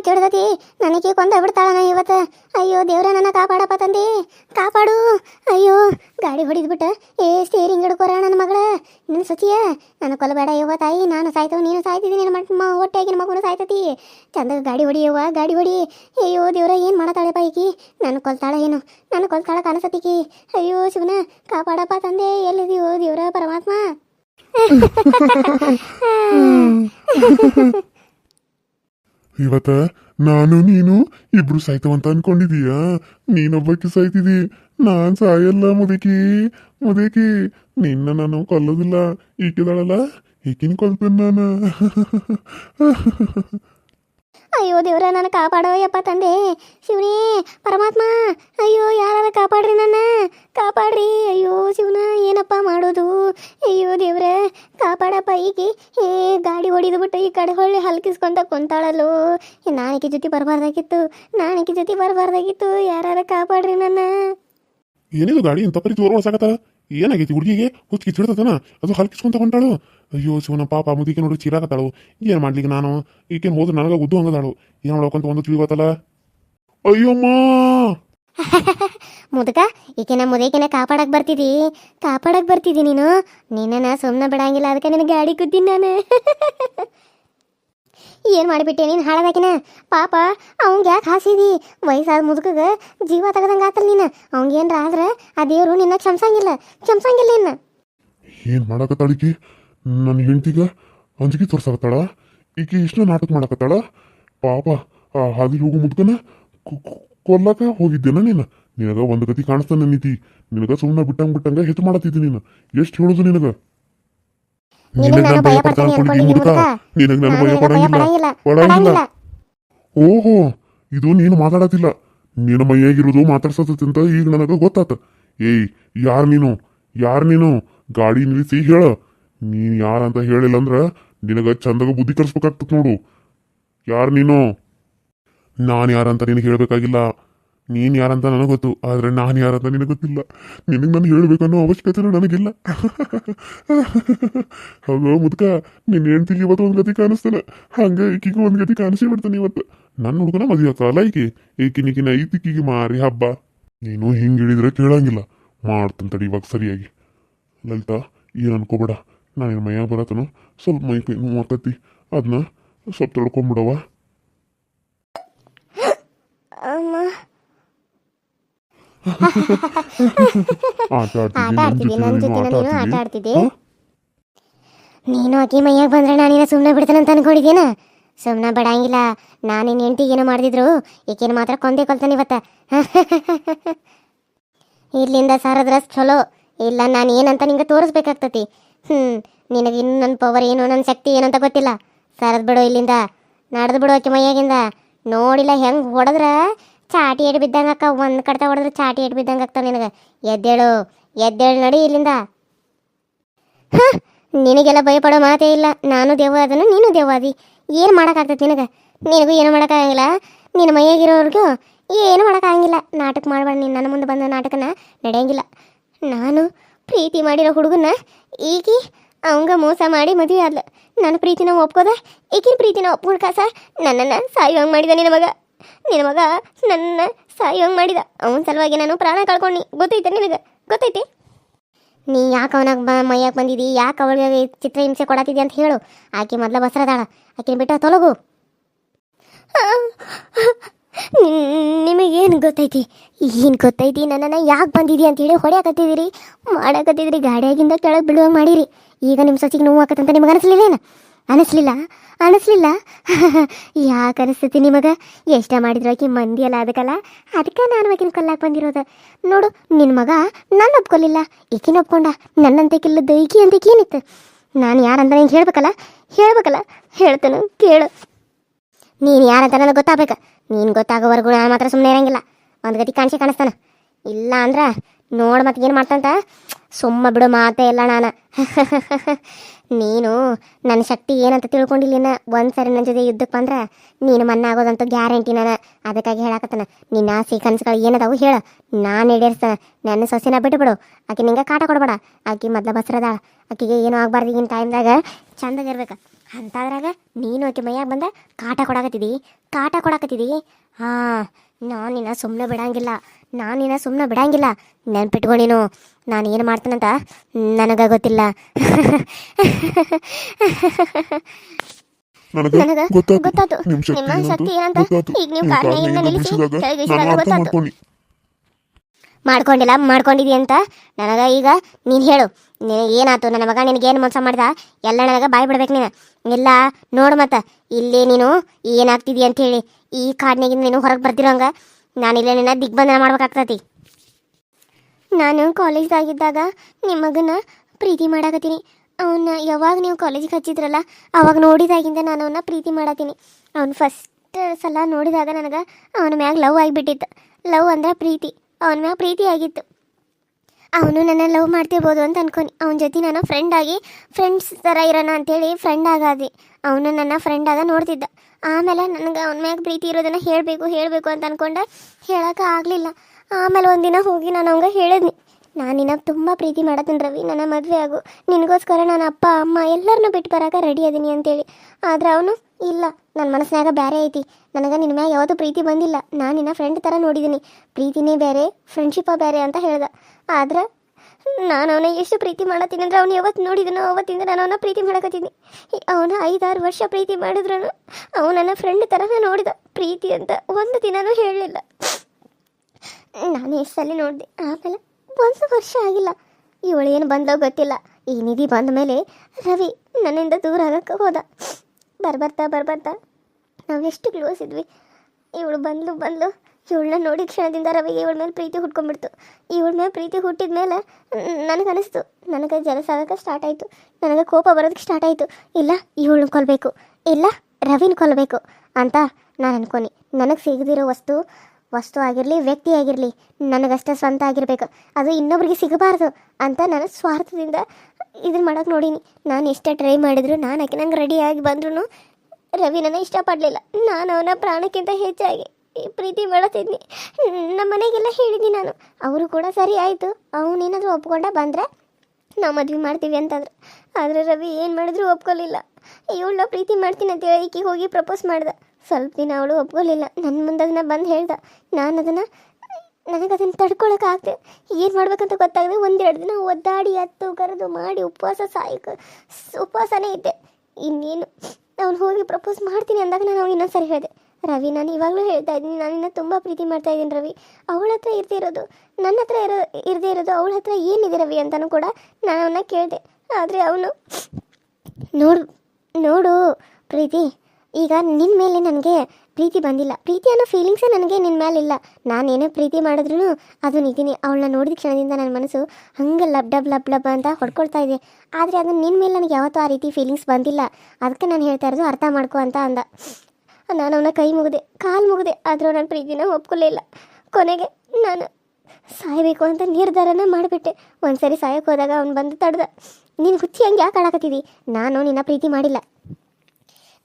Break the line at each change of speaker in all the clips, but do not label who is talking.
ಹುಚ್ಚಿಡ್ದತಿ ನನಗೆ ಕೊಂದ ಬಿಡ್ತಾಳ ಇವತ್ತು? ಅಯ್ಯೋ ದೇವ್ರ ನನ್ನ ಕಾಪಾಡಪ್ಪ ತಂದೆ. ಕಾಪಾಡು. ಅಯ್ಯೋ ಗಾಡಿ ಹೊಡಿದ್ಬಿಟ್ಟು. ಏ ಸ್ಟೇರಿಂಗ್ ಹಿಡ್ಕೋರ ನನ್ನ ಮಗಳ. ನಿನ್ನ ಸತಿಯ ನನ್ನ ಕೊಲ್ಲಬೇಡ ಯವ್ವ ತಾಯಿ. ನಾನು ಸಾಯ್ತವ ನೀನು ಸಾಯ್ತಿದ್ದೀನಿ ನಿನ್ನ ಮಟ್ ಹೊಟ್ಟೆಗಿನ ಮಗುನು ಸಾಯ್ತತಿ. ಚಂದ ಗಾಡಿ ಹೊಡಿಯವ್ವ ಗಾಡಿ ಹೊಡಿ. ಅಯ್ಯೋ ದೇವ್ರ ಏನು ಮಾಡತಾಳೆ ಪೈಕಿ ನನ್ನ ಕೊಲ್ತಾಳ ಏನು? ನನ್ನ ಕೊಲ್ತಾಳ ಕಾಣಿಸತಿಕಿ ಅಯ್ಯೋ ಶಿವನ ಕಾಪಾಡಪ್ಪ ತಂದೆ. ಎಲ್ಲಿದೀವೋ ದೇವ್ರ ಪರಮಾತ್ಮ.
ಇವತ್ತ ನಾನು, ನೀನು ಇಬ್ರು ಸಾಯ್ತವಂತ ಅನ್ಕೊಂಡಿದೀಯಾ? ನೀನೊಬ್ಬಕ್ಕೆ ಸಾಯ್ತಿದಿ. ನಾನ್ ಸಾಯಲ್ಲ ಮುದುಕಿ. ಮುದುಕಿ, ನಿನ್ನ ನಾನು ಕೊಲ್ಲೋದಿಲ್ಲ. ಈಕಿದಾಳಲ್ಲ? ಈಕಿನ ಕೊಲ್ತೇನೆ ನಾನು.
ಅಯ್ಯೋ ದೇವ್ರ, ನನ್ನ ಕಾಪಾಡೋ ಯಪ್ಪ ತಂದೆ. ಶಿವನೇ, ಪರಮಾತ್ಮ, ಅಯ್ಯೋ ಯಾರ ಕಾಪಾಡ್ರಿ ನನ್ನ? ಕಾಪಾಡ್ರಿ. ಅಯ್ಯೋ ಶಿವನ, ಏನಪ್ಪ ಮಾಡೋದು? ಕಾಪಾಡಪ್ಪ ಈಗಿ ಏ ಗಾಡಿ ಹೊಡಿದು ಬಿಟ್ಟು ಈ ಕಡೆ ಹೊಳ್ಳಿ ಹಲ್ಕಿಸ್ಕೊಂತ ಕುಂತಾಳಲ್ಲೋ. ನಾನಿಕೆ ಜೊತೆ ಬರಬಾರ್ದಾಗಿತ್ತು ನಾನಿಕೆ ಜೊತೆ ಬರಬಾರ್ದಾಗಿತ್ತು ಯಾರ ಕಾಪಾಡ್ರಿ ನನ್ನ.
ಏನಿದು ಗಾಡಿ ಇಂಥ ಪರಿ ಜೋರು ಹೊಸಾಕತ್ತ ಏನಾಗೈತಿ ಹುಡುಗಿಗೆ? ಹುಚ್ಚಿ ಕಿಚ್ಚಿಡ್ತತನ ಅದು ಹಲ್ಕಿಸ್ಕೊಂತ ಕೊಂಟಾಳು ಅಯ್ಯೋ ಶಿವನ ಪಾಪ ಮುದಿಕೆ ನೋಡಿ ಚೀರಾಕತ್ತಾಳು. ಏನ್ ಮಾಡ್ಲಿಕ್ಕೆ ನಾನು? ಈಕೆ ಹೋದ್ರೆ ನನಗೆ ಉದ್ದು ಹಂಗದಾಳು. ಏನ್ ಮಾಡ್ಬೇಕಂತ ಒಂದು ತಿಳಿವತ್ತಲ್ಲ ಅಯ್ಯಮ್ಮ
ಮುದುಕ, ಈಕೆನ ಮುದೇಕಿನ ಕಾಪಾಡಕ್ಕೆ ಬರ್ತಿದಿ. ಕಾಪಾಡಕ್ಕೆ ಬರ್ತಿದಿ ನೀನು. ನಿನ್ನ ಸುಮ್ಮನೆ ಬಿಡಂಗಿಲ್ಲ, ಅದಕ್ಕೆ ನಿನ್ನ ಗಾಡಿ ಕುದ್ದೀನಿ ನಾನು. ಏನು ಮಾಡಿಬಿಟ್ಟೆ ನೀನು ಹಾಳದಾಕಿನ? ಪಾಪ, ಅವಂಗೆ ಯಾಕೆ ಹಾಸಿದಿ? ವಯಸ್ಸಾದ ಮುದುಕಗೆ ಜೀವ ತೆಗದಂಗೆ ಆತಲ್ಲ ನೀನು. ಅವಂಗೇನ್ರ ಆದ್ರೆ ಆ ದೇವರು ನಿನ್ನ ಕ್ಷಮಿಸಂಗಿಲ್ಲ. ಕ್ಷಮಿಸಂಗಿಲ್ಲ ನಿನ್ನ
ಏನು ಮಾಡಕತ್ತಾಳಿಕಿ ನನ್ನ ಹೆಂಡತಿಗೆ ಅಂಜಿಕೆ ತೋರ್ಸಾಕತ್ತಾಳ? ಈಕೆ ಇಷ್ಟ ನಾಟಕ ಮಾಡಕತ್ತಾಳ? ಪಾಪ ಹಾದಿ ಹೋಗು ಮುದ್ಕನ ಕೊಲ್ಲಕ ಹೋಗಿದ್ದೇನ ನೀನು? ನಿನಗ ಒಂದು ಗತಿ ಕಾಣಿಸ್ತಾನೆ ನೀತಿ? ನಿನಗ ಸುಮ್ಮನೆ ಬಿಟ್ಟಂಗ ಬಿಟ್ಟಂಗ ಹೆಚ್ಚು ಮಾಡತ್ತಿದ್ದಿ ನೀನು. ಎಷ್ಟು ಹೇಳುದು ನಿನಗ?
ನಾನು ಭಯ
ಪಡ್ತಾನೆ ನಾನು ಭಯ ಪಡಂಗಿಲ್ಲ.
ಪಡಂಗಿಲ್ಲ.
ಓಹೋ ಇದು ನೀನು ಮಾತಾಡತಿಲ್ಲ ನಿನ್ನ ಮೈಯಾಗಿರೋದು ಮಾತಾಡ್ಸತ್ತಂತ ಈಗ ನನಗ ಗೊತ್ತಾತ. ಏಯ್ ಯಾರ್ ನೀನು? ಯಾರ್ ನೀನು? ಗಾಡಿ ನಿಲ್ಲಿಸಿ ಹೇಳ. ನೀನ್ ಯಾರಂತ ಹೇಳಿಲ್ಲ ಅಂದ್ರ ನಿನಗ ಚಂದಗ ಬುದ್ಧಿ ಕರ್ಸ್ಬೇಕಾಗ್ತದ ನೋಡು. ಯಾರ್ ನೀನು? ನಾನ್ ಯಾರಂತ ನಿನಗೆ ಹೇಳ್ಬೇಕಾಗಿಲ್ಲ. ನೀನ್ ಯಾರಂತ ನನಗೆ ಗೊತ್ತು, ಆದ್ರೆ ನಾನು ಯಾರಂತ ನಿನಗೆ ಗೊತ್ತಿಲ್ಲ. ನಿನಗೆ ನಾನು ಹೇಳ್ಬೇಕನ್ನೋ ಅವಶ್ಯಕತೆ ನನಗಿಲ್ಲ. ಹೌದೋ ಮುದ್ಕ, ನಿನ್ನ ಹೆಂಡತಿಗೆ ಇವತ್ತು ಒಂದು ಗತಿ ಕಾಣಿಸ್ತಾನೆ ಹಂಗೆ ಈಕಿಗೂ ಒಂದು ಗತಿ ಕಾಣಿಸಿ ಬಿಡ್ತಾನೆ ಇವತ್ತು. ನನ್ನ ಹುಡುಗನ ಮದುವೆ ಅಲ್ಲ ಈಕಿ. ಈಕಿನಿಕಿನ ಈತಿಕ್ಕಿಗೆ ಮಾರಿ ಹಬ್ಬ. ನೀನು ಹಿಂಗೆ ಹೇಳಿದ್ರೆ ಕೇಳಂಗಿಲ್ಲ. ಮಾಡ್ತಾನೆ ಇವಾಗ ಸರಿಯಾಗಿ. ಲಲಿತಾ, ಏನು ಅನ್ಕೋಬೇಡ. ನಾನು ಮೈಯಾಗ ಬರತ್ತನು? ಸ್ವಲ್ಪ ಮೈ ನೋವು ಆಕತಿ ಅದನ್ನ ಸ್ವಲ್ಪ ತಡ್ಕೊಂಬಿಡವ
ಅಮ್ಮ
ಆಟ
ಆಟ
ಆಡ್ತಿದ್ದಿ
ಆಡ್ತಿದ್ದೆ
ನನ್ನ
ನನ್ನ
ಜೊತೆ ನೀನು
ನೀನು
ಆಟ ಆಡ್ತಿದ್ದಿ
ನೀನು ಆಕಿ ಮೈಯಾಗ ಬಂದ್ರೆ ನಾನೇನ ಸುಮ್ಮನೆ ಬಿಡ್ತಾನಂತ ಅನ್ಕೊಂಡಿದ್ದೀನ ಸುಮ್ಮನೆ ಬಿಡಂಗಿಲ್ಲ ನಾನು ನಿನ್ನ ಹೆಂಡತಿಗೆ ಏನೋ ಮಾಡಿದ್ರು ಈಕೇನು ಮಾತ್ರ ಕೊಂದೇ ಕೊಲ್ತಾನೆ ಇವತ್ತ. ಇಲ್ಲಿಂದ ಸಾರದ್ರ ಚಲೋ ಇಲ್ಲ ನಾನು ಏನಂತ ನಿಂಗೆ ತೋರಿಸ್ಬೇಕಾಗ್ತತಿ. ಹ್ಞೂ ನಿನಗೆ ಇನ್ನು ನನ್ನ ಪವರ್ ಏನು ನನ್ನ ಶಕ್ತಿ ಏನಂತ ಗೊತ್ತಿಲ್ಲ. ಸರದ್ ಬಿಡು ಇಲ್ಲಿಂದ. ನಡೆದು ಬಿಡು ಆಕಿ ಮೈಯಾಗಿಂದ. ನೋಡಿಲ್ಲ ಹೆಂಗ್ ಹೊಡೆದ್ರ? ಚಾಟಿ ಎಡ್ ಬಿದ್ದಂಗೆ ಅಕ್ಕ ಒಂದು ಕಡೆ ಹೊಡೆದ್ರೆ ಚಾಟಿ ಎಡ್ ಬಿದ್ದಂಗೆ ಆಗ್ತಾವ ನಿನಗೆ. ಎದ್ದೇಳು ಎದ್ದೇಳು ನಡಿ ಇಲ್ಲಿಂದ. ಹ, ನಿನಗೆಲ್ಲ ಭಯಪಡೋ ಮಾತೇ ಇಲ್ಲ. ನಾನು ದೇವ ಅದನ್ನು ನೀನು ದೇವ ಅದಿ. ಏನು ಮಾಡೋಕ್ಕಾಗ್ತೈತಿ ನಿನಗೆ? ನಿನಗೂ ಏನು ಮಾಡೋಕ್ಕಾಗಂಗಿಲ್ಲ? ನಿನ್ನ ಮೈಯಾಗಿರೋರ್ಗೂ ಏನು ಮಾಡೋಕ್ಕಾಗಂಗಿಲ್ಲ. ನಾಟಕ ಮಾಡಬೇಡ ನೀನು. ನನ್ನ ಮುಂದೆ ಬಂದ ನಾಟಕನ ನಡೆಯಂಗಿಲ್ಲ. ನಾನು ಪ್ರೀತಿ ಮಾಡಿರೋ ಹುಡುಗನ ಈಗಿ ಅವಂಗ ಮೋಸ ಮಾಡಿ ಮದುವೆ ಆದ್ಲು. ನನ್ನ ಪ್ರೀತಿನ ಒಪ್ಕೋದ? ಈಗಿನ ಪ್ರೀತಿನ ಒಪ್ಕೊಳ್ಕ ಸರ್? ನನ್ನನ್ನು ಸಾಯುವಂಗೆ ಮಾಡಿದ ನಿನ್ನ ಮಗ. ನಿನ್ನ ಮಗ ನನ್ನ ಸಹಯೋಗ ಮಾಡಿದ. ಅವನ ಸಲುವಾಗಿ ನಾನು ಪ್ರಾಣ ಕಳ್ಕೊಂಡು. ಗೊತ್ತೈತೆ ನಿನಗೆ? ಗೊತ್ತೈತಿ? ನೀ ಯಾಕೆ ಅವನಾಗ ಬ ಮೈಯಾಗ ಬಂದಿದ್ದಿ ಯಾಕೆ ಅವಳಿಗೆ ಚಿತ್ರಹಿಂಸೆ ಕೊಡತ್ತಿದ್ದಿ ಅಂತ ಹೇಳು. ಆಕೆ ಮೊದಲ ಬಸರದಾಳ. ಆಕೆ ಬಿಟ್ಟ ತೊಲಗು. ನಿಮಗೇನು ಗೊತ್ತೈತಿ? ಏನು ಗೊತ್ತೈತಿ? ನನ್ನನ್ನು ಯಾಕೆ ಬಂದಿದಿ ಅಂತೇಳಿ ಹೊಡೆಯಕತ್ತಿದ್ದೀರಿ. ಮಾಡಾಕತ್ತಿದ್ರಿ ಗಾಡಿಯಾಗಿಂದ ಕೆಳಗೆ ಬಿಡುವಾಗ ಮಾಡಿರಿ. ಈಗ ನಿಮ್ಮ ಸಸಿಗೆ ನೋವು ಆಕತ್ತಂತ ನಿಮಗೆ ಅನಿಸ್ಲಿಲ್ಲೇನು ಅನಿಸ್ಲಿಲ್ಲ ಅನಿಸ್ಲಿಲ್ಲ. ಯಾಕೆ ಅನಿಸ್ತೈತಿ ನಿಮಗ? ಎಷ್ಟ ಮಾಡಿದ್ರು ಆಕಿ ಮಂದಿ ಅಲ್ಲ ಅದಕ್ಕಲ್ಲ? ಅದಕ್ಕೆ ನಾನು ಆಕಿನ ಕೊಲ್ಲಾಕ್ ಬಂದಿರೋದು. ನೋಡು ನಿನ್ನ ಮಗ ನನ್ನ ಒಪ್ಕೊಲಿಲ್ಲ. ಈಕಿನ ಒಪ್ಕೊಂಡ. ನನ್ನಂತೆ ಕಿಲ್ಲದ ಈಕಿ ಅಂತ ಏನಿತ್ತು? ನಾನು ಯಾರಂತ ನಿಂಗೆ ಹೇಳ್ಬೇಕಲ್ಲ? ಹೇಳ್ಬೇಕಲ್ಲ? ಹೇಳ್ತೇನೆ, ಕೇಳು. ನೀನು ಯಾರಂತ ನನಗೆ ಗೊತ್ತಾಗಬೇಕು. ನೀನು ಗೊತ್ತಾಗೋವರೆಗೂ ನಾನು ಮಾತ್ರ ಸುಮ್ಮನೆ ಇರಂಗಿಲ್ಲ. ಒಂದು ಗತಿ ಕಾಣಿಸಿ ಕಾಣಿಸ್ತಾನ. ಇಲ್ಲ ಅಂದ್ರೆ ನೋಡು ಮತ್ತೆ ಏನು ಮಾಡ್ತಂತ? ಸುಮ್ಮ ಬಿಡು ಮಾತೇ ಇಲ್ಲ ನಾನು. ನೀನು ನನ್ನ ಶಕ್ತಿ ಏನಂತ ತಿಳ್ಕೊಂಡಿಲ್ಲ ಒಂದು ಸರಿ ನನ್ನ ಜೊತೆ ಯುದ್ಧಕ್ಕೆ ಬಂದ್ರೆ ನೀನು ಮನ್ನಾಗೋದಂತೂ ಗ್ಯಾರಂಟಿ ನಾನು. ಅದಕ್ಕಾಗಿ ಹೇಳಕತ್ತನ. ನಿನ್ನ ಆಸೆ ಕನಸುಗಳು ಏನದಾವು ಹೇಳು. ನಾನು ಈಡೇರಿಸ್ತಾನೆ. ನನ್ನ ಸೊಸೆನ ಬಿಟ್ಟುಬಿಡು ಆಕೆ ನಿಂಗೆ ಕಾಟ ಕೊಡಬೇಡ. ಆಕೆ ಮೊದಲ ಬಸರದಾಳ. ಆಕೆಗೆ ಏನೂ ಆಗಬಾರ್ದು ಈಗಿನ ಟೈಮ್ದಾಗ ಚಂದಾಗಿರ್ಬೇಕು ಅಂತಾದ್ರಾಗ ನೀನು ಆಕೆ ಮೈಯಾಗ ಬಂದ ಕಾಟ ಕೊಡಕತ್ತಿದಿ. ಕಾಟ ಕೊಡಕತ್ತಿದಿ. ಹಾಂ. ನಾನು ನಿನ್ನ ಸುಮ್ಮನೆ ಬಿಡಂಗಿಲ್ಲ. ನಾನು ನಿನ್ನ ಸುಮ್ಮನೆ ಬಿಡಂಗಿಲ್ಲ. ನೆನ್ಪಿಟ್ಕೊ ನೀನು. ನಾನು ಏನು ಮಾಡ್ತೀನಂತ? ನನಗೆ ಗೊತ್ತಿಲ್ಲ.
ನನಗೆ ಗೊತ್ತಾತು.
ನಿಮ್ಮ ಶಕ್ತಿ ಏನಂತ? ಈಗ ನೀವು ಕಾರಣೆಯಿಂದ
ಕಾರಣೆಯಿಂದ
ನಿಲ್ಲಿಸಿ. ಕೆಳಗೆ ಇಳಿಸಿದಾಗ ಗೊತ್ತಾತು. ಮಾಡ್ಕೊಂಡಿಲ್ಲ, ಮಾಡ್ಕೊಂಡಿದಿ ಅಂತ? ನನಗೆ ಈಗ ನೀನು ಹೇಳು. ಏನಾಯ್ತು ನನ್ನ ಮಗ ನಿನಗೇನು ಮೋಸ ಮಾಡ್ದ? ಎಲ್ಲ ನನಗೆ ಬಾಯ್ ಬಿಡ್ಬೇಕು ನೀನು. ಇಲ್ಲ, ನೋಡು ಮತ್ತೆ. ಇಲ್ಲೇ ನೀನು ಏನಾಗ್ತಿದಿ ಅಂತ ಹೇಳಿ ಈ ಕಾಡ್ನಾಗಿಂದ ನೀನು ಹೊರಗೆ ಬರ್ತಿರೋಂಗ ನಾನಿಲ್ಲೇ ನಿನ್ನ ದಿಗ್ಬಂಧನ ಮಾಡ್ಬೇಕಾಗ್ತತಿ. ನಾನು ಕಾಲೇಜ್ದಾಗಿದ್ದಾಗ ನಿಮ್ಮ ಮಗನ ಪ್ರೀತಿ ಮಾಡಾಕತ್ತೀನಿ. ಅವನ್ನ ಯಾವಾಗ ನೀವು ಕಾಲೇಜಿಗೆ ಹಚ್ಚಿದ್ರಲ್ಲ, ಅವಾಗ ನೋಡಿದಾಗಿಂದ ನಾನು ಅವನ್ನ ಪ್ರೀತಿ ಮಾಡತ್ತೀನಿ ಅವ್ನು ಫಸ್ಟ್ ಸಲ ನೋಡಿದಾಗ ನನಗೆ ಅವನ ಮ್ಯಾಗ ಲವ್ ಆಗಿಬಿಟ್ಟಿತ್ತು. ಲವ್ ಅಂದ್ರೆ ಪ್ರೀತಿ. ಅವನ ಮ್ಯಾಗ ಪ್ರೀತಿ ಆಗಿತ್ತು. ಅವನು ನನ್ನ ಲವ್ ಮಾಡ್ತಿರ್ಬೋದು ಅಂತ ಅನ್ಕೊಂಡು. ಅವನ ಜೊತೆ ನಾನು ಫ್ರೆಂಡ್ ಆಗಿ ಫ್ರೆಂಡ್ಸ್ ಥರ ಇರೋಣ ಅಂತೇಳಿ ಫ್ರೆಂಡ್ ಆಗಾದೆ ಅವನು ನನ್ನ ಫ್ರೆಂಡ್ ಆಗ ನೋಡ್ತಿದ್ದ. ಆಮೇಲೆ ನನಗೆ ಅವನ ಮ್ಯಾಗ ಪ್ರೀತಿ ಇರೋದನ್ನು ಹೇಳಬೇಕು ಹೇಳಬೇಕು ಅಂತ ಅಂದ್ಕೊಂಡೆ ಹೇಳೋಕೆ ಆಗಲಿಲ್ಲ. ಆಮೇಲೆ ಒಂದಿನ ಹೋಗಿ ನಾನು ಅವಂಗೆ ಹೇಳಿದ್ನಿ. ನಾನು ನಿನಗೆ ತುಂಬ ಪ್ರೀತಿ ಮಾಡತ್ತೀನಿ ರವಿ, ನನ್ನ ಮದುವೆ ಆಗು. ನಿನಗೋಸ್ಕರ ನಾನು ಅಪ್ಪ, ಅಮ್ಮ ಎಲ್ಲರನ್ನೂ ಬಿಟ್ಟು ಬರೋಕೆ ರೆಡಿ ಅದೀನಿ ಅಂತೇಳಿ. ಆದ್ರೆ ಅವನು ಇಲ್ಲ ನನ್ನ ಮನಸ್ಸಿನಾಗ ಬೇರೆ ಐತಿ. ನನಗೆ ನಿನ್ನ ಮ್ಯಾಗ ಯಾವುದು ಪ್ರೀತಿ ಬಂದಿಲ್ಲ. ನಾನು ನಿನ್ನ ಫ್ರೆಂಡ್ ಥರ ನೋಡಿದ್ದೀನಿ ಪ್ರೀತಿನೇ ಬೇರೆ ಫ್ರೆಂಡ್ಶಿಪ್ಪ ಬೇರೆ ಅಂತ ಹೇಳ್ದೆ. ಆದ್ರೆ ನಾನು ಅವನ ಎಷ್ಟು ಪ್ರೀತಿ ಮಾಡತ್ತೀನಿ ಅಂದ್ರೆ ಅವ್ನು ಯಾವತ್ತು ನೋಡಿದನೋ ಅವತ್ತಿಂದ ನಾನು ಅವನ ಪ್ರೀತಿ ಮಾಡಕತ್ತೀನಿ. ಅವನ ಐದಾರು ವರ್ಷ ಪ್ರೀತಿ ಮಾಡಿದ್ರು ಅವನು ನನ್ನ ಫ್ರೆಂಡ್ ಥರನೇ ನೋಡಿದ. ಪ್ರೀತಿ ಅಂತ ಒಂದು ದಿನನೂ ಹೇಳಲಿಲ್ಲ. ನಾನು ಎಷ್ಟು ಸಲ ನೋಡಿದೆ. ಆಮೇಲೆ ಒಂದು ವರ್ಷ ಆಗಿಲ್ಲ. ಇವಳು ಏನು ಬಂದೋ ಗೊತ್ತಿಲ್ಲ. ಈ ನಿಧಿ ಬಂದ ಮೇಲೆ ರವಿ ನನ್ನಿಂದ ದೂರ ಆಗಕ್ಕೆ ಹೋದ. ಬರ್ಬರ್ತಾ ಬರ್ಬರ್ತಾ ನಾವೆಷ್ಟು ಕ್ಲೋಸ್ ಇದ್ವಿ. ಇವಳು ಬಂದ್ಲು ಬಂದ್ಲು. ಇವಳನ್ನ ನೋಡಿದ ಕ್ಷಣದಿಂದ ರವಿಗೆ ಇವಳ ಮೇಲೆ ಪ್ರೀತಿ ಹುಟ್ಕೊಂಡ್ಬಿಡ್ತು. ಇವಳ ಮೇಲೆ ಪ್ರೀತಿ ಹುಟ್ಟಿದ ಮೇಲೆ ನನಗನಿಸ್ತು ನನಗೆ ಜಲಸಾಗಕ್ಕೆ ಸ್ಟಾರ್ಟ್ ಆಯಿತು. ನನಗೆ ಕೋಪ ಬರೋದಕ್ಕೆ ಸ್ಟಾರ್ಟ್ ಆಯಿತು. ಇಲ್ಲ, ಇವಳನ್ನ ಕೊಲ್ಲಬೇಕು ಇಲ್ಲ, ರವಿನ ಕೊಲ್ಲಬೇಕು ಅಂತ ನಾನು ಅನ್ಕೊನಿ ನನಗೆ ಸಿಗದಿರೋ ವಸ್ತು ವಸ್ತು ಆಗಿರಲಿ, ವ್ಯಕ್ತಿ ಆಗಿರಲಿ, ನನಗಷ್ಟೇ ಸ್ವಂತ ಆಗಿರಬೇಕು. ಅದು ಇನ್ನೊಬ್ರಿಗೆ ಸಿಗಬಾರ್ದು ಅಂತ ನಾನು ಸ್ವಾರ್ಥದಿಂದ ಇದನ್ನ ಮಾಡೋಕೆ ನೋಡೀನಿ. ನಾನು ಎಷ್ಟೇ ಟ್ರೈ ಮಾಡಿದ್ರು ನಾನು ಆಕೆ ನಂಗೆ ರೆಡಿಯಾಗಿ ಬಂದ್ರೂ ರವಿ ನನ್ನ ಇಷ್ಟಪಡಲಿಲ್ಲ. ನಾನು ಅವನ ಪ್ರಾಣಕ್ಕಿಂತ ಹೆಚ್ಚಾಗಿ ಪ್ರೀತಿ ಮಾಡತ್ತಿದ್ನಿ ನಮ್ಮ ಮನೆಗೆಲ್ಲ ಹೇಳಿದ್ದೀನಿ ನಾನು. ಅವರು ಕೂಡ ಸರಿ ಆಯಿತು. ಅವನೇನಾದರೂ ಒಪ್ಕೊಂಡ ಬಂದರೆ ನಾವು ಮದುವೆ ಮಾಡ್ತೀವಿ ಅಂತಂದ್ರು. ಆದರೆ ರವಿ ಏನು ಮಾಡಿದ್ರು ಒಪ್ಕೊಳ್ಳಿಲ್ಲ ಇವಳು ಪ್ರೀತಿ ಮಾಡ್ತೀನಿ ಅಂತ ಹೇಳಿ ಈಕಿಗೆ ಹೋಗಿ ಪ್ರಪೋಸ್ ಮಾಡ್ದೆ. ಸ್ವಲ್ಪ ದಿನ ಅವಳು ಒಪ್ಕೊಳ್ಳಿಲ್ಲ ನನ್ನ ಮುಂದೆ ಅದನ್ನ ಬಂದು ಹೇಳ್ದೆ. ನಾನು ಅದನ್ನು ನನಗೆ ಅದನ್ನು ತಡ್ಕೊಳಕ್ಕೆ ಆಗ್ತದೆ ಏನು ಮಾಡ್ಬೇಕಂತ ಗೊತ್ತಾಗದೆ. ಒಂದೆರಡು ದಿನ ಒದ್ದಾಡಿ ಹತ್ತು ಕರೆದು ಮಾಡಿ ಉಪವಾಸ ಸಾಯಕ, ಉಪವಾಸನೇ ಇದ್ದೆ. ಇನ್ನೇನು ಅವ್ನು ಹೋಗಿ ಪ್ರಪೋಸ್ ಮಾಡ್ತೀನಿ ಅಂದಾಗ ನಾನು ಅವ್ನು ಇನ್ನೊಂದು ಸರಿ ಹೇಳಿದೆ, ರವಿ, ನಾನು ಇವಾಗಲೂ ಹೇಳ್ತಾ ಇದ್ದೀನಿ. ನಾನು ನಿನ್ನ ತುಂಬ ಪ್ರೀತಿ ಮಾಡ್ತಾ ಇದ್ದೀನಿ ರವಿ. ಅವಳ ಹತ್ರ ಇರ್ದೇ ಇರೋದು, ನನ್ನ ಹತ್ರ ಇರೋ, ಇರದೇ ಇರೋದು, ಅವಳ ಹತ್ರ ಏನಿದೆ ರವಿ ಅಂತಲೂ ಕೂಡ ನಾನು ಅವನ್ನ ಕೇಳಿದೆ. ಆದರೆ ಅವನು, ನೋಡು ನೋಡು ಪ್ರೀತಿ ಈಗ ನಿನ್ನ ಮೇಲೆ ನನಗೆ ಪ್ರೀತಿ ಬಂದಿಲ್ಲ. ಪ್ರೀತಿ ಅನ್ನೋ ಫೀಲಿಂಗ್ಸೇ ನನಗೆ ನಿನ್ನ ಮೇಲೆ ಇಲ್ಲ. ನಾನು ಏನೇ ಪ್ರೀತಿ ಮಾಡಿದ್ರು ಅದು ನಿಧಿನಿ ಅವಳನ್ನ ನೋಡಿದ ಕ್ಷಣದಿಂದ ನನ್ನ ಮನಸ್ಸು ಹಂಗೆ ಲಬ್ ಡಬ್ ಲಬ್ ಲಬ್ ಅಂತ ಹೊಡ್ಕೊಳ್ತಾ ಇದೆ. ಆದರೆ ಅದು ನಿನ್ನ ಮೇಲೆ ನನಗೆ ಯಾವತ್ತೂ ಆ ರೀತಿ ಫೀಲಿಂಗ್ಸ್ ಬಂದಿಲ್ಲ. ಅದಕ್ಕೆ ನಾನು ಹೇಳ್ತಾ ಇರೋದು ಅರ್ಥ ಮಾಡ್ಕೊ ಅಂತ ಅಂದ. ನಾನು ಅವನ ಕೈ ಮುಗಿದೆ, ಕಾಲು ಮುಗಿದೆ, ಆದರೂ ನನ್ನ ಪ್ರೀತಿನ ಒಪ್ಕೊಳ್ಳಿಲ್ಲ ಕೊನೆಗೆ ನಾನು ಸಾಯಬೇಕು ಅಂತ ನಿರ್ಧಾರನ ಮಾಡಿಬಿಟ್ಟೆ. ಒಂದ್ಸರಿ ಸಾಯಕ್ಕೆ ಹೋದಾಗ ಅವ್ನು ಬಂದು ತಡ್ದ, ನೀನು ಹುಚ್ಚಿ ಹಂಗೆ ಯಾಕೆ ಆಡಕತ್ತಿದ್ದಿ ನಾನು ನಿನ್ನ ಪ್ರೀತಿ ಮಾಡಿಲ್ಲ.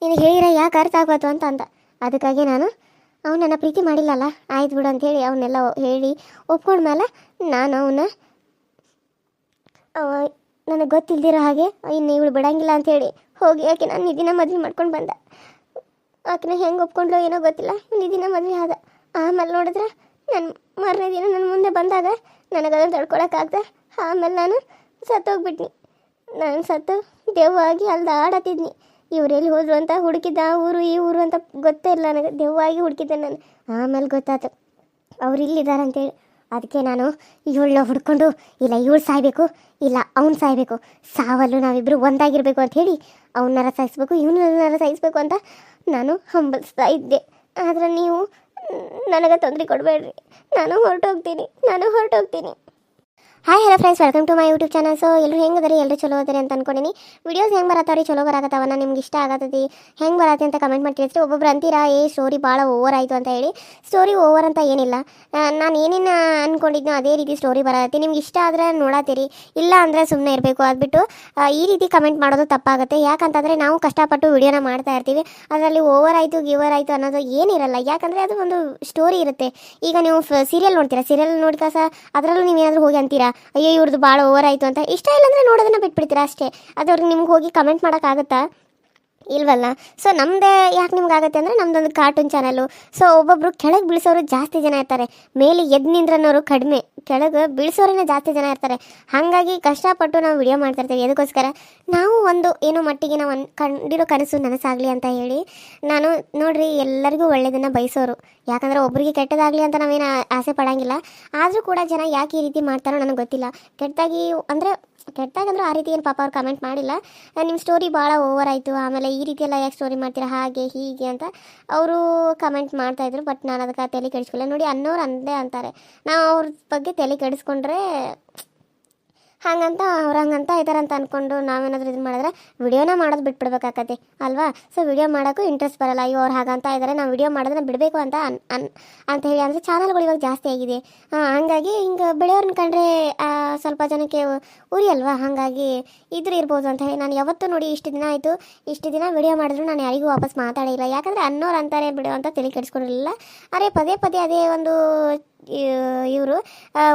ನಿನಗೆ ಹೇಳಿರ ಯಾಕೆ ಅರ್ಥ ಆಗೋದು ಅಂತ ಅಂದ. ಅದಕ್ಕಾಗಿ ನಾನು, ಅವ್ನು ನನ್ನ ಪ್ರೀತಿ ಮಾಡಿಲ್ಲಲ್ಲ, ಆಯ್ತು ಬಿಡು ಅಂತ ಹೇಳಿ ಅವನ್ನೆಲ್ಲ ಹೇಳಿ ಒಪ್ಕೊಂಡ್ಮೇಲೆ ನಾನು ಅವನ್ನ ನನಗೆ ಗೊತ್ತಿಲ್ದಿರೋ ಹಾಗೆ ಇನ್ನು ಇವಳು ಬಿಡಂಗಿಲ್ಲ ಅಂಥೇಳಿ ಹೋಗಿ ಆಕೆ ನಾನು ನಿಧಿನ ಮದುವೆ ಮಾಡ್ಕೊಂಡು ಬಂದ. ಆಕಿನ ಹೆಂಗೆ ಒಪ್ಕೊಂಡ್ಲೋ ಏನೋ ಗೊತ್ತಿಲ್ಲ, ನಿಧಿನ ಮದುವೆ ಆದ. ಆಮೇಲೆ ನೋಡಿದ್ರೆ ನನ್ನ ಮಾರನೇ ದಿನ ನನ್ನ ಮುಂದೆ ಬಂದಾಗ ನನಗೆ ಅದನ್ನು ತಡ್ಕೊಳಕ್ಕಾಗ್ದ ಆಮೇಲೆ ನಾನು ಸತ್ತೋಗ್ಬಿಟ್ನಿ. ನಾನು ಸತ್ತು ದೇವ್ವಾಗಿ ಅಲ್ದ ಆಡತ್ತಿದ್ನಿ ಎಲ್ಲಿ ಹೋದ್ರು ಅಂತ ಹುಡುಕಿದ್ದ ಆ ಊರು ಈ ಊರು ಅಂತ ಗೊತ್ತೇ ಇಲ್ಲ ನನಗೆ. ದೆವ್ವಾಗಿ ಹುಡುಕಿದ್ದೆ ನಾನು. ಆಮೇಲೆ ಗೊತ್ತಾಯ್ತು ಅವ್ರು ಇಲ್ಲಿದ್ದಾರೆ ಅಂತೇಳಿ. ಅದಕ್ಕೆ ನಾನು ಇವಳನ್ನ ಹುಡ್ಕೊಂಡು, ಇಲ್ಲ ಇವಳು ಸಾಯ್ಬೇಕು, ಇಲ್ಲ ಅವ್ನು ಸಾಯ್ಬೇಕು. ಸಾವಲ್ಲೂ ನಾವಿಬ್ಬರು ಒಂದಾಗಿರಬೇಕು ಅಂತ ಹೇಳಿ ಅವನರ ಸಾಯಿಸ್ಬೇಕು ಇವನರ ಸಾಯಿಸ್ಬೇಕು ಅಂತ ನಾನು ಹಂಬಲಿಸ್ತಾ ಇದ್ದೆ. ಆದರೆ ನೀವು, ನನಗೆ ತೊಂದರೆ ಕೊಡಬೇಡ್ರಿ. ನಾನು ಹೊರಟೋಗ್ತೀನಿ. ನಾನು ಹೊರಟೋಗ್ತೀನಿ. Hi hello friends welcome to my YouTube channel so ಎಲ್ಲರೂ ಹೆಂಗೆ ಅದರಿ ಎಲ್ಲರೂ ಚಲೋ ಅದರಿ ಅಂತ ಅನ್ಕೊಂಡಿನಿ. ವಿಡಿಯೋಸ್ ಹೆಂಗೆ ಬರತ್ತಾವ್ರಿ ಚಲೋ ಬರಾಕತ್ತಾವನ್ನ ನಿಮ್ಗೆ ಇಷ್ಟ ಆಗತ್ತೆ ಹೆಂಗೆ ಬರತ್ತೆ ಅಂತ ಕಮೆಂಟ್ ಮಾಡಿ ಒಬ್ಬೊಬ್ರು ಅಂತೀರಾ, ಏ ಸ್ಟೋರಿ ಭಾಳ ಓವರ್ ಆಯಿತು ಅಂತ ಹೇಳಿ. ಸ್ಟೋರಿ ಓವರ್ ಅಂತ ಏನಿಲ್ಲ. ನಾನು ಏನೇನು ಅಂದ್ಕೊಂಡಿದ್ನೋ ಅದೇ ರೀತಿ ಸ್ಟೋರಿ ಬರತ್ತೆ. ನಿಮ್ಗೆ ಇಷ್ಟ ಆದರೆ ನೋಡತ್ತೀರಿ ಇಲ್ಲ ಅಂದರೆ ಸುಮ್ಮನೆ ಇರಬೇಕು. ಅದ್ಬಿಟ್ಟು ಈ ರೀತಿ ಕಮೆಂಟ್ ಮಾಡೋದು ತಪ್ಪಾಗುತ್ತೆ. ಯಾಕಂತಂದರೆ ನಾವು ಕಷ್ಟಪಟ್ಟು ವಿಡಿಯೋನ ಮಾಡ್ತಾ ಇರ್ತೀವಿ. ಅದರಲ್ಲಿ ಓವರ್ ಆಯಿತು ಗಿವರ್ ಆಯಿತು ಅನ್ನೋದು ಏನಿರಲ್ಲ. ಯಾಕಂದರೆ ಅದು ಒಂದು ಸ್ಟೋರಿ ಇರುತ್ತೆ. ಈಗ ನೀವು ಸೀರಿಯಲ್ ನೋಡ್ತೀರಾ? ಸೀರಿಯಲ್ ನೋಡ್ಕಾಸ ಅದರಲ್ಲೂ ನೀವು ಏನಾದರೂ ಹೋಗಿ ಅಂತೀರಾ? ಅಯ್ಯೋ ಇವ್ರದ್ದು ಭಾಳ ಓವರ್ ಆಯಿತು ಅಂತ. ಇಷ್ಟ ಇಲ್ಲ ಅಂದರೆ ನೋಡೋದನ್ನ ಬಿಟ್ಬಿಡ್ತೀರಾ ಅಷ್ಟೇ. ಅದ್ರಿಗೆ ನಿಮ್ಗೆ ಹೋಗಿ ಕಮೆಂಟ್ ಮಾಡೋಕ್ಕಾಗುತ್ತಾ ಇಲ್ವಲ್ಲ? ಸೊ ನಮ್ಮದೇ ಯಾಕೆ ನಿಮ್ಗೆ ಆಗುತ್ತೆ ಅಂದರೆ ನಮ್ದೊಂದು ಕಾರ್ಟೂನ್ ಚಾನಲ್ಲು ಸೊ ಒಬ್ಬೊಬ್ರು ಕೆಳಗೆ ಬೀಳಿಸೋರು ಜಾಸ್ತಿ ಜನ ಇರ್ತಾರೆ. ಮೇಲೆ ಎದ್ದು ನಿಂದ್ರನ್ನೋರು ಕಡಿಮೆ. ಕೆಳಗೆ ಬೀಳಿಸೋರೇ ಜಾಸ್ತಿ ಜನ ಇರ್ತಾರೆ. ಹಾಗಾಗಿ ಕಷ್ಟಪಟ್ಟು ನಾವು ವಿಡಿಯೋ ಮಾಡ್ತಾ ಅದಕ್ಕೋಸ್ಕರ ನಾವು ಒಂದು ಏನೋ ಮಟ್ಟಿಗೆ ನಾವು ಕಂಡಿರೋ ಕನಸು ನನಸಾಗಲಿ ಅಂತ ಹೇಳಿ, ನಾನು ನೋಡ್ರಿ ಎಲ್ಲರಿಗೂ ಒಳ್ಳೆಯದನ್ನು ಬಯಸೋರು. ಯಾಕಂದರೆ ಒಬ್ಬರಿಗೆ ಕೆಟ್ಟದಾಗಲಿ ಅಂತ ನಾವೇನು ಆಸೆ ಪಡೋಂಗಿಲ್ಲ. ಆದರೂ ಕೂಡ ಜನ ಯಾಕೆ ಈ ರೀತಿ ಮಾಡ್ತಾರೋ ನನಗೆ ಗೊತ್ತಿಲ್ಲ. ಕೆಟ್ಟದಾಗಿ ಅಂದರೆ ಕೆಟ್ಟದಾಗಂದ್ರೆ ಆ ರೀತಿ ಏನು ಪಾಪ ಅವ್ರು ಕಮೆಂಟ್ ಮಾಡಿಲ್ಲ. ನಿಮ್ಮ ಸ್ಟೋರಿ ಭಾಳ ಓವರ್ ಆಯಿತು. ಆಮೇಲೆ ಈ ರೀತಿ ಎಲ್ಲ ಯಾಕೆ ಸ್ಟೋರಿ ಮಾಡ್ತೀರಾ? ಹಾಗೆ, ಹೀಗೆ ಅಂತ ಅವರು ಕಮೆಂಟ್ ಮಾಡ್ತಾಯಿದ್ರು ಬಟ್ ನಾನು ಅದಕ್ಕೆ ತಲೆ ಕೆಡಿಸ್ಕೊಳ್ಳ ನೋಡಿ, ಅನ್ನೋರು ಅಂದೇ ಅಂತಾರೆ. ನಾವು ಅವ್ರ ಬಗ್ಗೆ ತಲೆ ಕೆಡಿಸ್ಕೊಂಡ್ರೆ ಹಾಗಂತ ಅವ್ರು ಹಂಗಂತ ಇದಾರೆ ಅಂತ ಅಂದ್ಕೊಂಡು ನಾವೇನಾದರೂ ಇದು ಮಾಡಿದ್ರೆ ವಿಡಿಯೋನ ಮಾಡೋದು ಬಿಟ್ಬಿಡ್ಬೇಕಾಗತ್ತೆ ಅಲ್ವಾ? ಸೊ ವಿಡಿಯೋ ಮಾಡೋಕ್ಕೂ ಇಂಟ್ರೆಸ್ಟ್ ಬರಲ್ಲ. ಅಯ್ಯೋ, ಅವ್ರು ಹಾಗಂತ ಇದ್ದಾರೆ ನಾವು ವಿಡಿಯೋ ಮಾಡೋದನ್ನ ಬಿಡಬೇಕು ಅಂತ ಅನ್ ಅನ್, ಅಂತ ಹೇಳಿ. ಅಂದರೆ ಚಾನಲ್ಗಳು ಇವಾಗ ಜಾಸ್ತಿ ಆಗಿದೆ. ಹಾಂ ಹಂಗಾಗಿ ಹಿಂಗೆ ಬೆಳೆಯೋರ್ನ ಕಂಡ್ರೆ ಸ್ವಲ್ಪ ಜನಕ್ಕೆ ಉರಿ ಅಲ್ವಾ? ಹಾಗಾಗಿ ಇದ್ರ ಇರ್ಬೋದು ಅಂತ ಹೇಳಿ ನಾನು ಯಾವತ್ತೂ ನೋಡಿ ಇಷ್ಟು ದಿನ ಆಯಿತು, ಇಷ್ಟು ದಿನ ವಿಡಿಯೋ ಮಾಡಿದ್ರು ನಾನು ಯಾರಿಗೂ ವಾಪಸ್ ಮಾತಾಡಿಲ್ಲ ಯಾಕಂದರೆ ಅನ್ನೋರು ಅಂತಾರೆ ಬಿಡು ಅಂತ ತಲೆ ಕೆಡಿಸ್ಕೊಂಡಿರಲಿಲ್ಲ ಅರೆ ಪದೇ ಪದೇ ಅದೇ ಒಂದು ಇವರು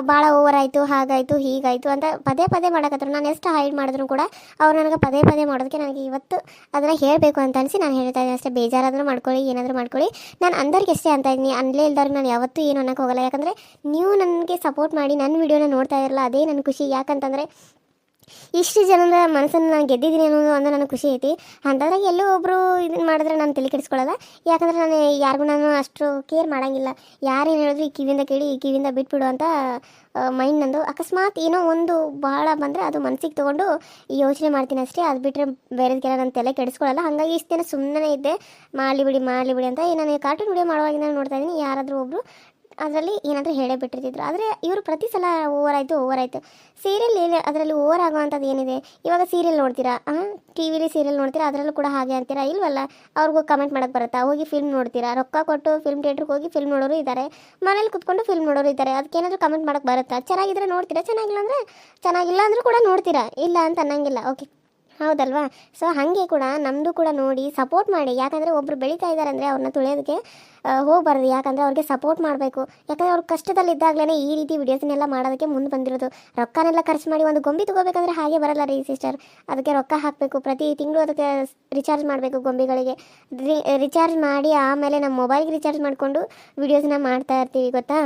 ಭಾಳ ಓವರ್ ಆಯಿತು, ಹಾಗಾಯಿತು, ಹೀಗಾಯಿತು ಅಂತ ಪದೇ ಪದೇ ಮಾಡಕತ್ತರು ನಾನು ಎಷ್ಟು ಹೈಡ್ ಮಾಡಿದ್ರು ಕೂಡ ಅವ್ರು ನನಗೆ ಪದೇ ಪದೇ ಮಾಡೋದಕ್ಕೆ ನನಗೆ ಇವತ್ತು ಅದನ್ನು ಹೇಳಬೇಕು ಅಂತ ಅನಿಸಿ ನಾನು ಹೇಳ್ತಾ ಇದ್ದೀನಿ ಅಷ್ಟೇ. ಬೇಜಾರಾದರೂ ಮಾಡ್ಕೊಳ್ಳಿ, ಏನಾದರೂ ಮಾಡ್ಕೊಳ್ಳಿ. ನಾನು ಅಂದವ್ರಿಗೆ ಎಷ್ಟೇ ಅಂತ ಇದ್ದೀನಿ ಅನ್ಲೇ ಇಲ್ದವ್ರಿಗೆ ನಾನು ಯಾವತ್ತೂ ಏನು ಅನ್ನೋಕ್ಕೆ ಹೋಗಲ್ಲ. ಯಾಕಂದರೆ ನೀವು ನನಗೆ ಸಪೋರ್ಟ್ ಮಾಡಿ ನನ್ನ ವಿಡಿಯೋನ ನೋಡ್ತಾ ಇರಲ್ಲ, ಅದೇ ನನ್ನ ಖುಷಿ. ಯಾಕಂತಂದರೆ ಇಷ್ಟು ಜನರ ಮನಸ್ಸನ್ನು ನಾನು ಗೆದ್ದಿದ್ದೀನಿ ಅನ್ನೋದು ಒಂದು ನನಗೆ ಖುಷಿ ಐತಿ. ಅಂಥದ್ರಾಗ ಎಲ್ಲೋ ಒಬ್ಬರು ಇದನ್ನು ಮಾಡಿದ್ರೆ ನಾನು ತಲೆ ಕೆಡಿಸ್ಕೊಳ್ಳಲ್ಲ ಯಾಕಂದ್ರೆ ನಾನು ಯಾರಿಗೂ ನಾನು ಅಷ್ಟು ಕೇರ್ ಮಾಡೋಂಗಿಲ್ಲ. ಯಾರೇನು ಹೇಳಿದ್ರು ಈ ಕಿವಿಯಿಂದ ಕೇಳಿ, ಈ ಕಿವಿಯಿಂದ ಬಿಟ್ಬಿಡು ಅಂತ ಮೈಂಡ್ ನಂದು. ಅಕಸ್ಮಾತ್ ಏನೋ ಒಂದು ಭಾಳ ಬಂದರೆ ಅದು ಮನಸ್ಸಿಗೆ ತೊಗೊಂಡು ಯೋಚನೆ ಮಾಡ್ತೀನಿ ಅಷ್ಟೇ. ಅದು ಬಿಟ್ಟರೆ ಬೇರೆದಕ್ಕೆಲ್ಲ ನಾನು ತಲೆ ಕೆಡಿಸ್ಕೊಳ್ಳಲ್ಲ ಹಾಗಾಗಿ ಇಷ್ಟು ದಿನ ಸುಮ್ಮನೆ ಇದ್ದೆ. ಮಾಡಲಿ ಬಿಡಿ ಮಾಡಲಿ ಬಿಡಿ ಅಂತ ನಾನು ಕಾರ್ಟೂನ್ ವಿಡಿಯೋ ಮಾಡುವಾಗಿಂದ ನೋಡ್ತಾ ಇದ್ದೀನಿ ಯಾರಾದರೂ ಒಬ್ಬರು ಅದರಲ್ಲಿ ಏನಾದರೂ ಹೇಳೇ ಬಿಟ್ಟಿರ್ತಿದ್ರು ಆದರೆ ಇವರು ಪ್ರತಿ ಸಲ ಓವರ್ ಆಯಿತು ಓವರ್ ಆಯಿತು ಸೀರಿಯಲ್ ಏನು, ಅದರಲ್ಲಿ ಓವರ್ ಆಗುವಂಥದ್ದು ಏನಿದೆ? ಇವಾಗ ಸೀರಿಯಲ್ ನೋಡ್ತೀರಾ? ಟಿ ವಿಲಿ ಸೀರಿಯಲ್ ನೋಡ್ತೀರಾ? ಅದರಲ್ಲೂ ಕೂಡ ಹಾಗೆ ಅಂತೀರಾ? ಇಲ್ವಲ್ಲ? ಅವ್ರಿಗೂ ಕಮೆಂಟ್ ಮಾಡೋಕ್ಕೆ ಬರುತ್ತಾ? ಹೋಗಿ ಫಿಲ್ಮ್ ನೋಡ್ತೀರಾ? ರೊಕ್ಕ ಕೊಟ್ಟು ಫಿಲ್ಮ್ ಥಿಯೇಟ್ರಿಗೆ ಹೋಗಿ ಫಿಲ್ಮ್ ನೋಡೋರು ಇದ್ದಾರೆ ಮನೇಲಿ ಕುತ್ಕೊಂಡು ಫಿಲ್ಮ್ ನೋಡೋರು ಇದ್ದಾರೆ ಅದಕ್ಕೇನಾದರೂ ಕಮೆಂಟ್ ಮಾಡೋಕ್ಕೆ ಬರುತ್ತಾ? ಚೆನ್ನಾಗಿದ್ರೆ ನೋಡ್ತೀರಾ? ಚೆನ್ನಾಗಿಲ್ಲ ಅಂದರೆ ಚೆನ್ನಾಗಿಲ್ಲ ಅಂದರೂ ಕೂಡ ನೋಡ್ತೀರಾ? ಇಲ್ಲ ಅಂತ ಅನ್ನಂಗಿಲ್ಲ. ಓಕೆ ಹೌದಲ್ವಾ? ಸೊ ಹಾಗೆ ಕೂಡ ನಮ್ಮದು ಕೂಡ ನೋಡಿ ಸಪೋರ್ಟ್ ಮಾಡಿ. ಯಾಕಂದರೆ ಒಬ್ಬರು ಬೆಳೀತಾ ಇದ್ದಾರೆ ಅಂದರೆ ಅವ್ರನ್ನ ತುಳಿಯೋದಕ್ಕೆ ಹೋಗಬಾರ್ದು. ಯಾಕಂದರೆ ಅವ್ರಿಗೆ ಸಪೋರ್ಟ್ ಮಾಡಬೇಕು. ಯಾಕಂದರೆ ಅವ್ರು ಕಷ್ಟದಲ್ಲಿದ್ದಾಗಲೇ ಈ ರೀತಿ ವಿಡಿಯೋಸ್ನೆಲ್ಲ ಮಾಡೋದಕ್ಕೆ ಮುಂದೆ ಬಂದಿರೋದು. ರೊಕ್ಕನೆಲ್ಲ ಖರ್ಚು ಮಾಡಿ ಒಂದು ಗೊಂಬೆ ತಗೋಬೇಕಂದ್ರೆ ಹಾಗೆ ಬರಲ್ಲ ರೀ ಸಿಸ್ಟರ್ ಅದಕ್ಕೆ ರೊಕ್ಕ ಹಾಕಬೇಕು. ಪ್ರತಿ ತಿಂಗಳು ಅದಕ್ಕೆ ರಿಚಾರ್ಜ್ ಮಾಡಬೇಕು ಗೊಂಬೆಗಳಿಗೆ. ರಿಚಾರ್ಜ್ ಮಾಡಿ ಆಮೇಲೆ ನಮ್ಮ ಮೊಬೈಲ್ಗೆ ರಿಚಾರ್ಜ್ ಮಾಡಿಕೊಂಡು ವಿಡಿಯೋಸ್ನ ಮಾಡ್ತಾ ಇರ್ತೀವಿ, ಗೊತ್ತಾ?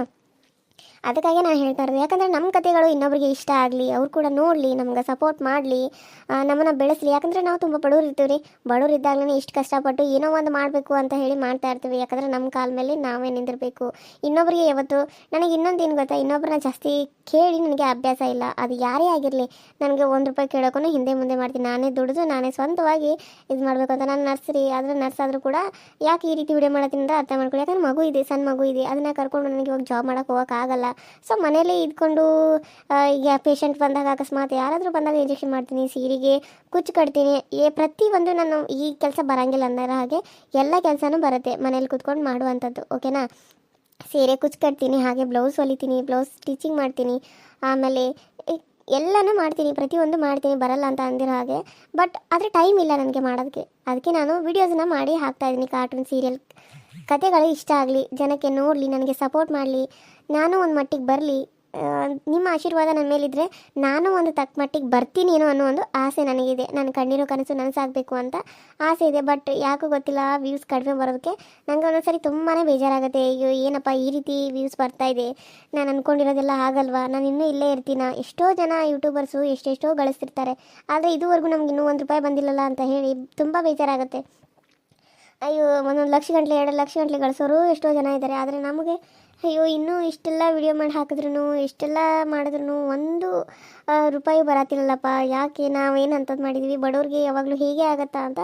ಅದಕ್ಕಾಗಿ ನಾನು ಹೇಳ್ತಾ ಇರೋದು, ಯಾಕಂದರೆ ನಮ್ಮ ಕಥೆಗಳು ಇನ್ನೊಬ್ರಿಗೆ ಇಷ್ಟ ಆಗಲಿ, ಅವ್ರು ಕೂಡ ನೋಡಲಿ, ನಮ್ಗೆ ಸಪೋರ್ಟ್ ಮಾಡಲಿ ನಮ್ಮನ್ನು ಬೆಳೆಸಲಿ. ಯಾಕಂದರೆ ನಾವು ತುಂಬ ಬಡವ್ರು ಇರ್ತೀವಿ ರೀ. ಬಡವ್ರು ಇದ್ದಾಗಲೇ ಇಷ್ಟು ಕಷ್ಟಪಟ್ಟು ಏನೋ ಒಂದು ಮಾಡಬೇಕು ಅಂತ ಹೇಳಿ ಮಾಡ್ತಾ ಇರ್ತೀವಿ. ಯಾಕಂದರೆ ನಮ್ಮ ಕಾಲ ಮೇಲೆ ನಾವೇ ನಿಂದಿರಬೇಕು. ಇನ್ನೊಬ್ರಿಗೆ ಯಾವತ್ತು, ನನಗೆ ಇನ್ನೊಂದು ಏನು ಗೊತ್ತಾ? ಇನ್ನೊಬ್ಬರನ್ನ ಜಾಸ್ತಿ ಕೇಳಿ ನನಗೆ ಅಭ್ಯಾಸ ಇಲ್ಲ. ಅದು ಯಾರೇ ಆಗಿರಲಿ, ನನಗೆ ಒಂದು ರೂಪಾಯಿ ಕೇಳೋಕ್ಕೂ ಹಿಂದೆ ಮುಂದೆ ಮಾಡ್ತೀನಿ. ನಾನೇ ದುಡಿದು, ನಾನೇ ಸ್ವಂತವಾಗಿ ಇದು ಮಾಡಬೇಕು ಅಂತ. ನಾನು ರೀ ಆದರೆ ನರ್ಸ್ ಆದರೂ ಕೂಡ ಯಾಕೆ ಈ ರೀತಿ ವಿಡಿಯೋ ಮಾಡೋದ್ರಿಂದ ಅರ್ಥ ಮಾಡ್ಕೊಳ್ಳಿ. ಯಾಕಂದ್ರೆ ಮಗು ಇದೆ, ಸಣ್ಣ ಮಗು ಇದೆ. ಅದನ್ನ ಕರ್ಕೊಂಡು ನನಗೆ ಇವಾಗ ಜಾಬ್ ಮಾಡೋಕೆ ಹೋಗೋಕ್ಕಾಗಲ್ಲ ಸೊ ಮನೇಲೇ ಇದ್ಕೊಂಡು ಈಗ ಪೇಷಂಟ್ ಬಂದಾಗ ಅಕಸ್ಮಾತ್ ಯಾರಾದರೂ ಬಂದಾಗ ಇಂಜೆಕ್ಷನ್ ಮಾಡ್ತೀನಿ, ಸೀರೆಗೆ ಕುಚ್ಚು ಕಟ್ತೀನಿ. ಏ, ಪ್ರತಿಯೊಂದು ನಾನು ಈ ಕೆಲಸ ಬರೋಂಗಿಲ್ಲ ಅನ್ನೋ ಹಾಗೆ ಎಲ್ಲ ಕೆಲಸನೂ ಬರುತ್ತೆ ಮನೇಲಿ ಕುತ್ಕೊಂಡು ಮಾಡುವಂಥದ್ದು, ಓಕೆನಾ? ಸೀರೆ ಕುಚ್ಚು ಕಟ್ತೀನಿ, ಹಾಗೆ ಬ್ಲೌಸ್ ಹೊಲಿತೀನಿ ಬ್ಲೌಸ್ ಸ್ಟಿಚಿಂಗ್ ಮಾಡ್ತೀನಿ, ಆಮೇಲೆ ಎಲ್ಲನೂ ಮಾಡ್ತೀನಿ, ಪ್ರತಿಯೊಂದು ಮಾಡ್ತೀನಿ, ಬರಲ್ಲ ಅಂತ ಅಂದಿರೋ ಹಾಗೆ. ಬಟ್ ಆದರೆ ಟೈಮ್ ಇಲ್ಲ ನನಗೆ ಮಾಡೋದಕ್ಕೆ. ಅದಕ್ಕೆ ನಾನು ವೀಡಿಯೋಸನ್ನ ಮಾಡಿ ಹಾಕ್ತಾ ಇದ್ದೀನಿ ಕಾರ್ಟೂನ್ ಸೀರಿಯಲ್ ಕತೆಗಳು ಇಷ್ಟ ಆಗಲಿ, ಜನಕ್ಕೆ ನೋಡಲಿ, ನನಗೆ ಸಪೋರ್ಟ್ ಮಾಡಲಿ ನಾನು ಒಂದು ಮಟ್ಟಿಗೆ ಬರಲಿ ನಿಮ್ಮ ಆಶೀರ್ವಾದ ನನ್ನ ಮೇಲಿದ್ದರೆ ನಾನು ಒಂದು ತಕ್ಕ ಮಟ್ಟಿಗೆ ಬರ್ತೀನಿ ಏನೋ ಅನ್ನೋ ಒಂದು ಆಸೆ ನನಗಿದೆ. ನನ್ನ ಕಣ್ಣಿರೋ ಕನಸು ನನಸಾಗಬೇಕು ಅಂತ ಆಸೆ ಇದೆ. ಬಟ್ ಯಾಕೋ ಗೊತ್ತಿಲ್ಲ ವ್ಯೂಸ್ ಕಡಿಮೆ ಬರೋದಕ್ಕೆ ನನಗೆ ಒಂದೊಂದ್ಸರಿ ತುಂಬಾ ಬೇಜಾರಾಗುತ್ತೆ. ಅಯ್ಯೋ, ಏನಪ್ಪ ಈ ರೀತಿ ವ್ಯೂಸ್ ಬರ್ತಾ ಇದೆ? ನಾನು ಅಂದ್ಕೊಂಡಿರೋದೆಲ್ಲ ಆಗಲ್ವಾ ನಾನು ಇನ್ನೂ ಇಲ್ಲೇ ಇರ್ತೀನ? ಎಷ್ಟೋ ಜನ ಯೂಟ್ಯೂಬರ್ಸು ಎಷ್ಟೆಷ್ಟೋ ಗಳಿಸ್ತಿರ್ತಾರೆ. ಆದರೆ ಇದುವರೆಗೂ ನಮ್ಗೆ ಇನ್ನೂ ಒಂದು ರೂಪಾಯಿ ಬಂದಿಲ್ಲಲ್ಲ ಅಂತ ಹೇಳಿ ತುಂಬ ಬೇಜಾರಾಗುತ್ತೆ. ಅಯ್ಯೋ, ಒಂದೊಂದು ಲಕ್ಷ ಗಂಟಲೆ, ಎರಡು ಲಕ್ಷ ಗಂಟಲೆ ಗಳಿಸೋರು ಎಷ್ಟೋ ಜನ ಇದ್ದಾರೆ. ಆದರೆ ನಮಗೆ ಅಯ್ಯೋ, ಇನ್ನೂ ಇಷ್ಟೆಲ್ಲ ವಿಡಿಯೋ ಮಾಡಿ ಹಾಕಿದ್ರು ಇಷ್ಟೆಲ್ಲ ಮಾಡಿದ್ರು ಒಂದು ರೂಪಾಯಿ ಬರತ್ತಿಲ್ಲಪ್ಪ ಯಾಕೆ ನಾವೇನು ಅಂತದ್ದು ಮಾಡಿದ್ವಿ? ಬಡವ್ರಿಗೆ ಯಾವಾಗಲೂ ಹೀಗೆ ಆಗುತ್ತಾ ಅಂತ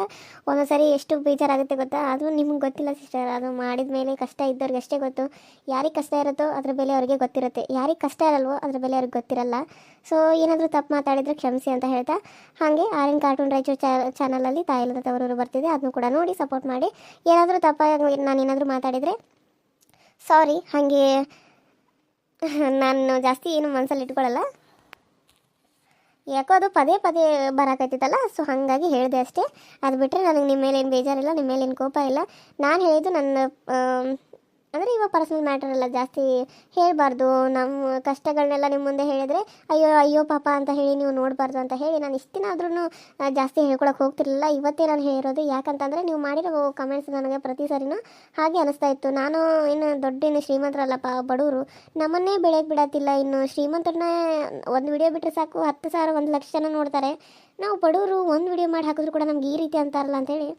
ಒಂದೊಂದ್ಸರಿ ಎಷ್ಟು ಬೇಜಾರಾಗುತ್ತೆ ಗೊತ್ತಾ? ಅದು ನಿಮ್ಗೆ ಗೊತ್ತಿಲ್ಲ ಸಿಸ್ಟರ್ ಅದು ಮಾಡಿದ ಮೇಲೆ ಕಷ್ಟ ಇದ್ದವ್ರಿಗೆ ಅಷ್ಟೇ ಗೊತ್ತು. ಯಾರಿಗೆ ಕಷ್ಟ ಇರುತ್ತೋ ಅದ್ರ ಬೆಲೆ ಅವ್ರಿಗೆ ಗೊತ್ತಿರುತ್ತೆ. ಯಾರಿಗೆ ಕಷ್ಟ ಇರಲ್ವೋ ಅದ್ರ ಬೆಲೆ ಅವ್ರಿಗೆ ಗೊತ್ತಿರಲ್ಲ. ಸೊ ಏನಾದರೂ ತಪ್ಪು ಮಾತಾಡಿದರೆ ಕ್ಷಮಿಸಿ ಅಂತ ಹೇಳ್ತಾ, ಹಾಗೆ ಆರ್ಯನ್ ಕಾರ್ಟೂನ್ ರಾಯಚೂರು ಚಾನಲಲ್ಲಿ ತಾಯಿಲ್ಲದ ತವರೂರು ಬರ್ತಿದೆ. ಅದನ್ನು ಕೂಡ ನೋಡಿ ಸಪೋರ್ಟ್ ಮಾಡಿ. ಏನಾದರೂ ತಪ್ಪಾಗಿ ನಾನು ಏನಾದರೂ ಮಾತಾಡಿದರೆ ಸಾರಿ, ಹಾಗೆ ನಾನು ಜಾಸ್ತಿ ಏನು ಮನಸ್ಸಲ್ಲಿ ಇಟ್ಕೊಳ್ಳಲ್ಲ ಯಾಕೋ ಅದು ಪದೇ ಪದೇ ಬರಾಕತ್ತಿತ್ತಲ್ಲ ಸೊ ಹಾಗಾಗಿ ಹೇಳಿದೆ ಅಷ್ಟೇ. ಅದು ಬಿಟ್ಟರೆ ನನಗೆ ನಿಮ್ಮ ಮೇಲೆ ಏನು ಬೇಜಾರಿಲ್ಲ ನಿಮ್ಮ ಮೇಲೆ ಏನು ಕೋಪ ಇಲ್ಲ. ನಾನು ಹೇಳಿದ್ದು ನನ್ನ ಅಂದರೆ ಇವಾಗ ಪರ್ಸನಲ್ ಮ್ಯಾಟರ್ ಎಲ್ಲ ಜಾಸ್ತಿ ಹೇಳಬಾರ್ದು. ನಮ್ಮ ಕಷ್ಟಗಳನ್ನೆಲ್ಲ ನಿಮ್ಮ ಮುಂದೆ ಹೇಳಿದರೆ, ಅಯ್ಯೋ ಅಯ್ಯೋ ಪಾಪ ಅಂತ ಹೇಳಿ ನೀವು ನೋಡಬಾರ್ದು ಅಂತ ಹೇಳಿ ನಾನು ಇಷ್ಟು ಜಾಸ್ತಿ ಹೇಳ್ಕೊಳಕ್ಕೆ ಹೋಗ್ತಿರಲಿಲ್ಲ. ಇವತ್ತೇ ನಾನು ಹೇಳಿರೋದು ಯಾಕಂತಂದರೆ ನೀವು ಮಾಡಿರೋ ಕಮೆಂಟ್ಸ್ ನನಗೆ ಪ್ರತಿ ಸರಿನೂ ಹಾಗೆ ಅನಿಸ್ತಾ ಇತ್ತು. ನಾನು ಇನ್ನು ದೊಡ್ಡ ಇನ್ನು ಶ್ರೀಮಂತರಲ್ಲಪ್ಪ ಬಡವರು ನಮ್ಮನ್ನೇ ಬೆಳೆಯಕ್ಕೆ ಬಿಡತ್ತಿಲ್ಲ ಇನ್ನು. ಶ್ರೀಮಂತರನ್ನ ಒಂದು ವಿಡಿಯೋ ಬಿಟ್ಟರೆ ಸಾಕು, ಹತ್ತು ಸಾವಿರ, ಒಂದು ಲಕ್ಷ ನೋಡ್ತಾರೆ. ನಾವು ಬಡವರು ಒಂದು ವಿಡಿಯೋ ಮಾಡಿ ಹಾಕಿದ್ರು ಕೂಡ ನಮ್ಗೆ ಈ ರೀತಿ ಅಂತಾರಲ್ಲ ಅಂತೇಳಿ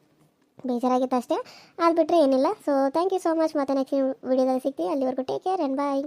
ಬೇಜಾರಾಗಿತ್ತು ಅಷ್ಟೇ. ಅದು ಬಿಟ್ಟರೆ ಏನಿಲ್ಲ. So thank you so much ಮತ್ತೆ ನೆಕ್ಸ್ಟ್ ವಿಡಿಯೋದಲ್ಲಿ ಸಿಗ್ತೀವಿ. ಅಲ್ಲಿವರೆಗೂ ಟೇಕ್ ಕೇರ್ ಆ್ಯಂಡ್ ಬಾಯ್